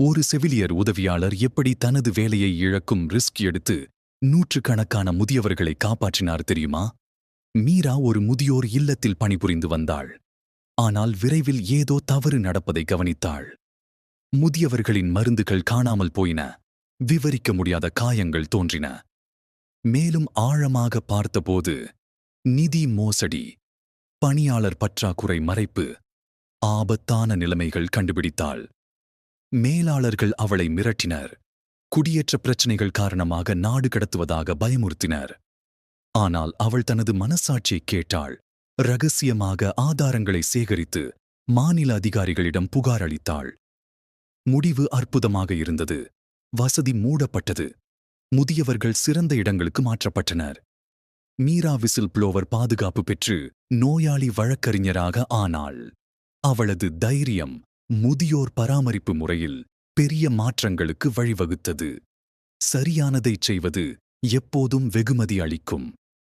ஒரு செவிலியர் உதவியாளர் எப்படி தனது வேலையை இழக்கும் ரிஸ்க் எடுத்து நூற்றுக்கணக்கான முதியவர்களை காப்பாற்றினார் தெரியுமா? மீரா ஒரு முதியோர் இல்லத்தில் பணிபுரிந்து வந்தாள். ஆனால் விரைவில் ஏதோ தவறு நடப்பதை கவனித்தாள். முதியவர்களின் மருந்துகள் காணாமல் போயின. விவரிக்க முடியாத காயங்கள் தோன்றின. மேலும் ஆழமாக பார்த்தபோது நிதி மோசடி பணியாளர் பற்றாக்குறை மறைப்பு ஆபத்தான நிலைமைகள் கண்டுபிடித்தாள். மேலாளர்கள் அவளை மிரட்டினர். குடியேற்ற பிரச்சனைகள் காரணமாக நாடு கடத்துவதாக பயமுறுத்தினர். ஆனால் அவள் தனது மனசாட்சியை கேட்டாள். ரகசியமாக ஆதாரங்களை சேகரித்து மாநில அதிகாரிகளிடம் புகார் அளித்தாள். முடிவு அற்புதமாக இருந்தது. வசதி மூடப்பட்டது. முதியவர்கள் சிறந்த இடங்களுக்கு மாற்றப்பட்டனர். மீரா விசில் புளோவர் பாதுகாப்பு பெற்று நோயாளி வழக்கறிஞராக ஆனாள். அவளது தைரியம் முதியோர் பராமரிப்பு முறையில் பெரிய மாற்றங்களுக்கு வழிவகுத்தது. சரியானதைச் செய்வது எப்போதும் வெகுமதி அளிக்கும்.